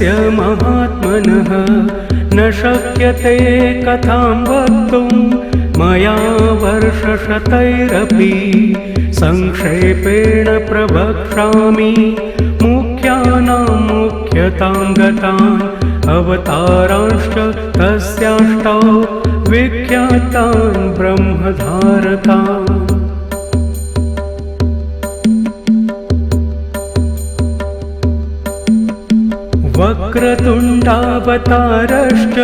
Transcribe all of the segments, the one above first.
गणेशस्य महात्मनः न शक्यते कथां वक्तुं मया वर्षशतैरपि संक्षेपेण प्रवक्ष्यामि मुख्यानां मुख्यतां गतान् अवतारांश्च तस्याष्टौ विख्यातान् ब्रह्मधारकान् वक्रतुण्डावतारश्च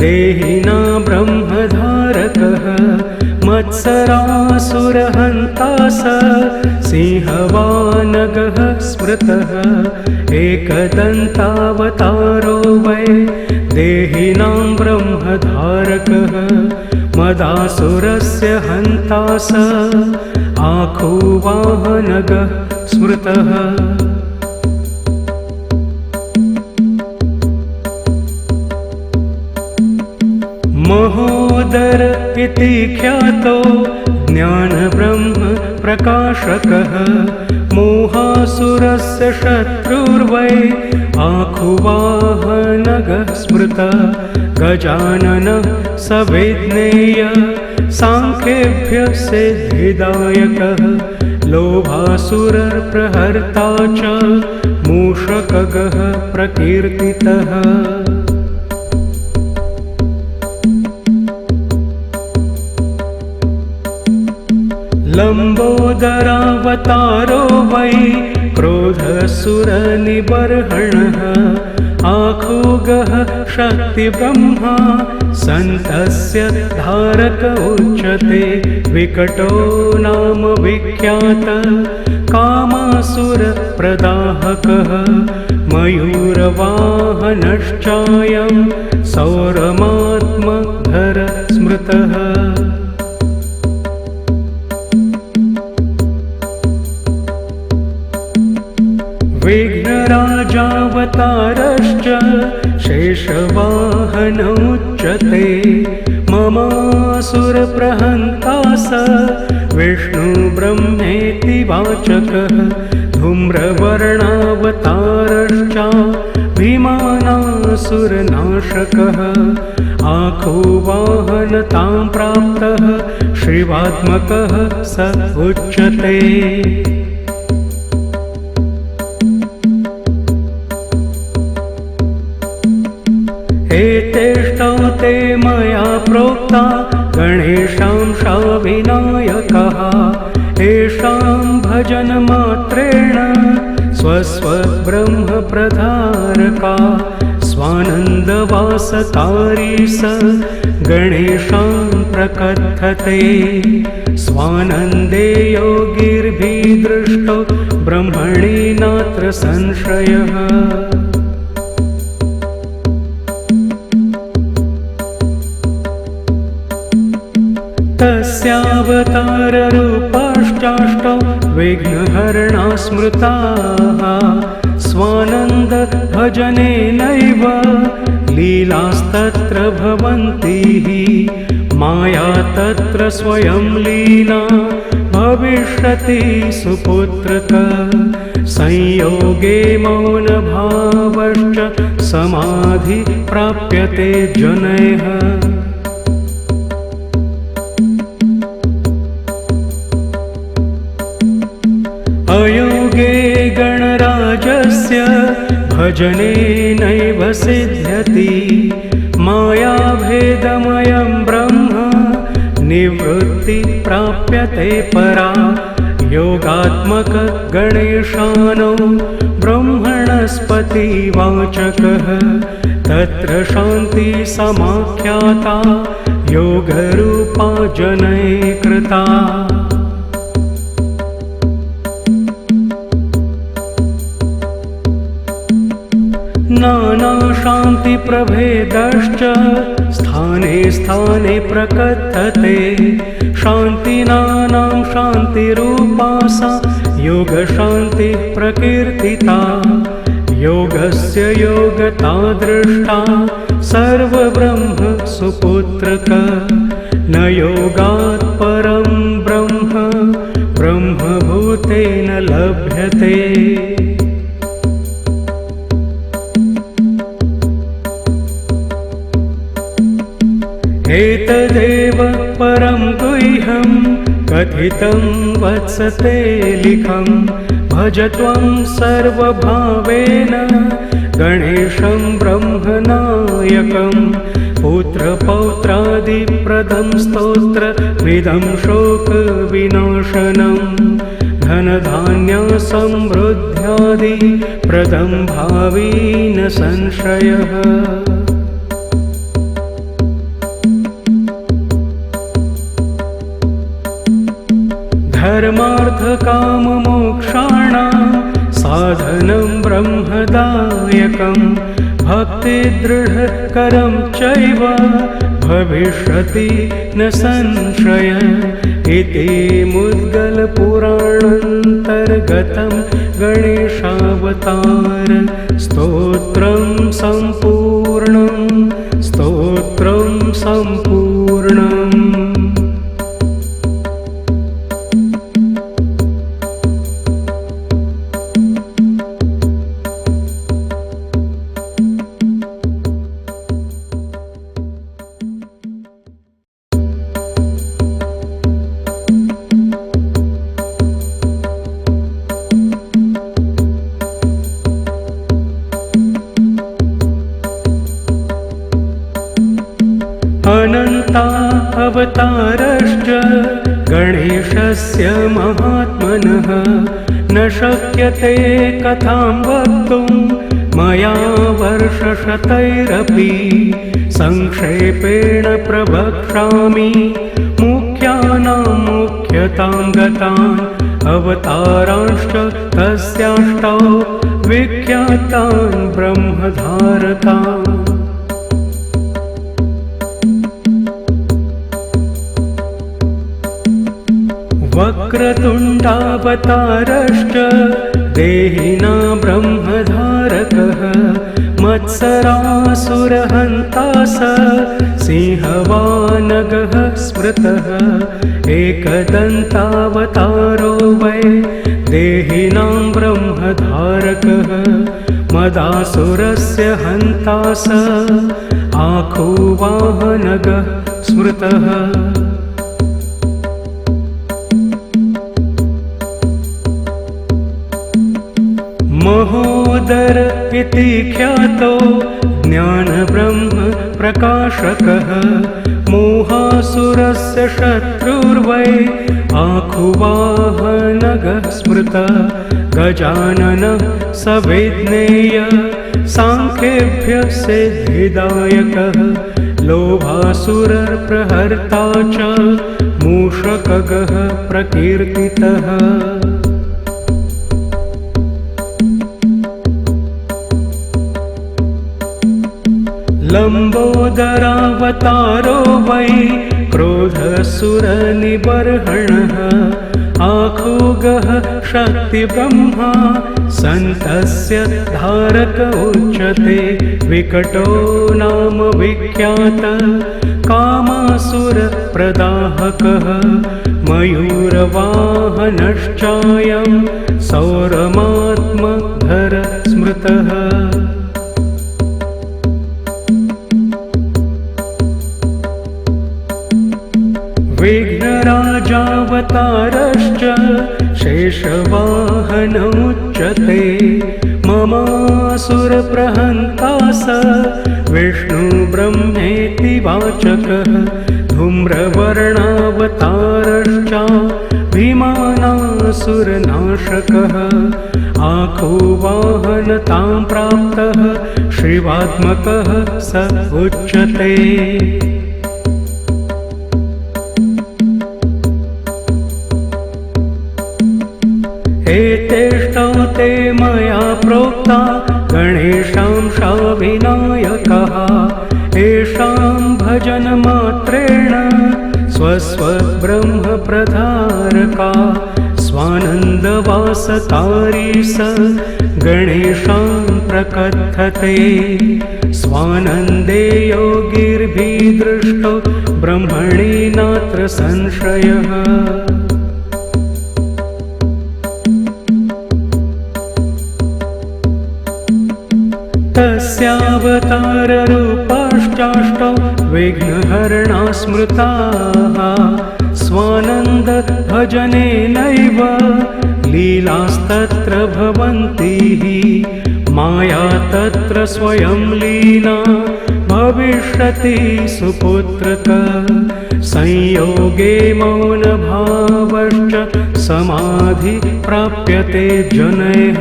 देहिना ब्रह्मधारकः मत्सरासुरहन्ता स सिंहवानगः स्मृतः। एकदन्तावतारो वै देहिनां ब्रह्मधारकः मदासुरस्य हन्ता स आखुवाहनगः स्मृतः महोदर इति ख्यातो ज्ञानब्रह्म प्रकाशकः। मोहासुरस्य शत्रुर्वै आखुवाहनगः स्मृत। गजाननः सविज्ञेय साङ्ख्येभ्यः सिद्धिदायकः। लोभासुरप्रहर्ता च मूषकगः प्रकीर्तितः लम्बोदरावतारो वै क्रोधसुरनिबर्हणः आखोगः शक्तिब्रह्मा सन्तस्य धारक उच्यते विकटो नाम विख्यात कामासुरप्रदाहकः मयूरवाहनश्चायं सौरमात्मधर स्मृतः विघ्नराजावतारश्च शेषवाहनोच्यते ममासुरप्रहन्ता स विष्णुब्रह्मेति वाचकः। धूम्रवर्णावतारश्च भीमानासुरनाशकः। आखोवाहनतां प्राप्तः शिवात्मकः स उच्यते एतेष्टौ ते मया प्रोक्ता गणेशांशा विनायकः येषां भजनमात्रेण स्वस्वब्रह्मप्रधारका। स्वानन्दवासकारी स गणेशान् प्रकथते। स्वानन्दे योगिर्भिदृष्टो ब्रह्मणि नात्र संशयः तस्यावताररूपाष्टाष्टौ विघ्नहरणा स्मृताः स्वानन्दभजनेनैव लीलास्तत्र भवन्ति माया तत्र स्वयं लीला भविष्यति सुपुत्रक। संयोगे मौनभावश्च समाधि प्राप्यते जनैः गणराजस्य भजनेनैव सिद्ध्यति। मायाभेदमयं ब्रह्म निवृत्ति प्राप्यते परा। योगात्मकगणेशानो ब्रह्मणस्पतिवाचकः तत्र शान्तिसमाख्याता योगरूपा जनै कृता नानाशान्तिप्रभेदश्च स्थाने स्थाने प्रकथते। शान्तिनानां शान्तिरूपा सा योगशान्तिः प्रकीर्तिता योगस्य योगता दृष्टा सर्वब्रह्म सुपुत्रक। न योगात् परं ब्रह्म ब्रह्मभूते तेन लभ्यते एतदेव परं गुह्यं कथितं वत्सते लिखं। भज त्वं सर्वभावेन गणेशं ब्रह्मनायकं। पुत्रपौत्रादिप्रदं स्तोत्रमिदं शोकविनाशनं। धनधान्यसमृद्ध्यादिप्रदं भावी न संशयः धर्मार्थकाममोक्षाणां साधनं ब्रह्मदायकं भक्तिदृढकरं चैव भविष्यति न संशय। इति मुद्गलपुराणान्तर्गतं गणेशावतार स्तोत्रं सम्पूर्णं स्तोत्रं सम्पूर्णम् अवतारश्च गणेशस्य महात्मनः न शक्यते कथां वक्तुं मया वर्षशतैरपि संक्षेपेण प्रवक्ष्यामि मुख्यानां मुख्यतां गतान् अवतारांश्च तस्याष्टौ विख्यातान् ब्रह्मधारकान् वक्रतुण्डावतारश्च देहिना ब्रह्मधारकः मत्सरासुरहन्ता स सिंहवानगः स्मृतः। एकदन्तावतारो वै देहिनां ब्रह्मधारकः मदासुरस्य हन्ता स आखुवाहनगः स्मृतः इति ख्यातो ज्ञानब्रह्म प्रकाशकः। मोहासुरस्य शत्रुर्वै आखुवाहनगः स्मृत। गजाननः सविज्ञेय साङ्ख्येभ्यः सिद्धिदायकः। लोभासुरप्रहर्ता च मूषकगः प्रकीर्तितः लम्बोदरावतारो वै क्रोधसुरनिबर्हणः आखुगः शक्तिब्रह्मा सन्तस्य धारक उच्यते विकटो नाम विख्यात कामासुरप्रदाहकः मयूरवाहनश्चायं सौरमात्मधर स्मृतः विघ्नराजावतारश्च शेषवाहनमुच्यते। ममासुरप्रहन्ता स विष्णुब्रह्मेति वाचकः धूम्रवर्णावतारश्च भीमानासुरनाशकः। आखुवाहनतां प्राप्तः शिवात्मकः स उच्यते एतेष्टौ ते मया प्रोक्ता गणेशांशाविनायकः येषां भजनमात्रेण स्वस्वब्रह्मप्रधारका। स्वानन्दवासतारी स गणेशां प्रकथते। स्वानन्दे योगिर्भिदृष्टो ब्रह्मणि नात्र संशयः तस्यावताररूपाश्चाष्टौ विघ्नहरणा स्मृताः स्वानन्दभजनेनैव लीलास्तत्र भवन्ति माया तत्र स्वयं लीना भविष्यति सुपुत्रक। संयोगे मौनभावश्च समाधि प्राप्यते जनैः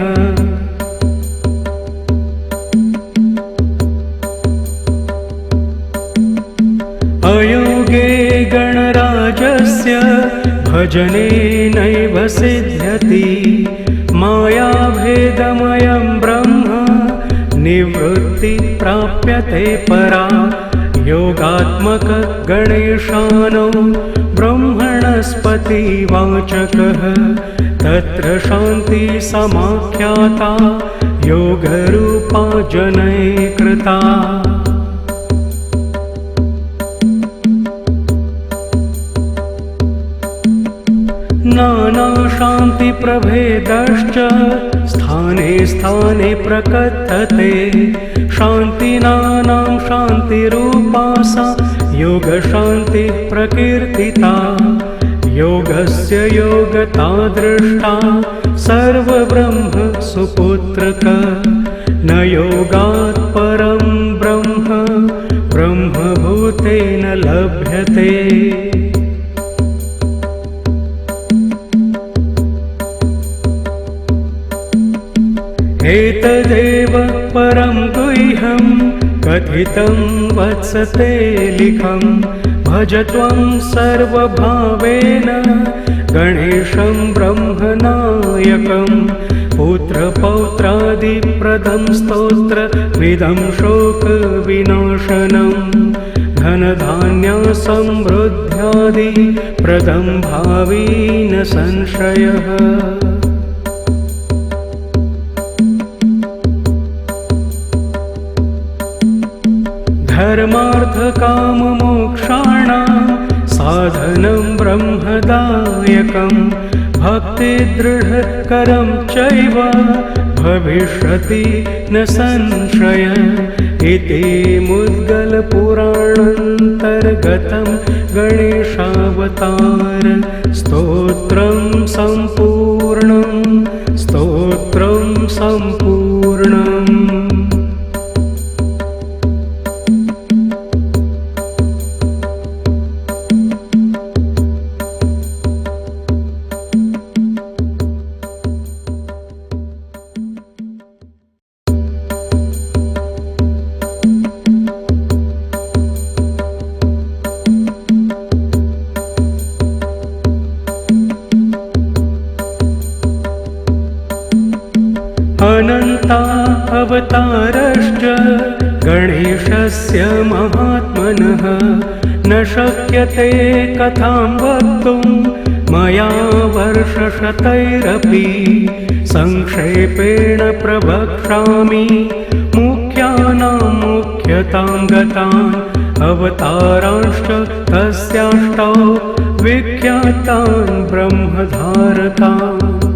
गणराजस्य भजनेनैव सिद्ध्यति मायाभेदमयं ब्रह्म निवृत्ति प्राप्यते परा योगात्मकगणेशानो ब्रह्मणस्पतिवाचकः तत्र शान्तिसमाख्याता योगरूपा जनै नानाशान्तिप्रभेदश्च स्थाने स्थाने प्रकथते। शान्तिनानां शान्तिरूपा सा योगशान्तिः प्रकीर्तिता योगस्य योगता दृष्टा सर्वब्रह्म सुपुत्रक। न योगात् परं ब्रह्म ब्रह्मभूतेन लभ्यते एतदेव परं गुह्यं कथितं वत्सते लिखं। भज त्वं सर्वभावेन गणेशं ब्रह्मनायकं। पुत्रपौत्रादिप्रदं स्तोत्रविदं शोकविनाशनं। धनधान्यसमृद्ध्यादिप्रदं भावी न संशयः धर्मार्थकाममोक्षाणां साधनं ब्रह्मदायकं भक्तिदृढकरं चैव भविष्यति न संशय इति मुद्गलपुराणान्तर्गतं गणेशावतार स्तोत्रं सम्पूर्णं स्तोत्रं सम्पूर्णम् गणेशस्य महात्मनः न शक्यते कथां वक्तुं मया वर्षशतैरपि संक्षेपेण प्रवक्ष्यामि मुख्यानां मुख्यतां गतान् अवतारांश्च तस्याष्टौ विख्यातान् ब्रह्मधारकान्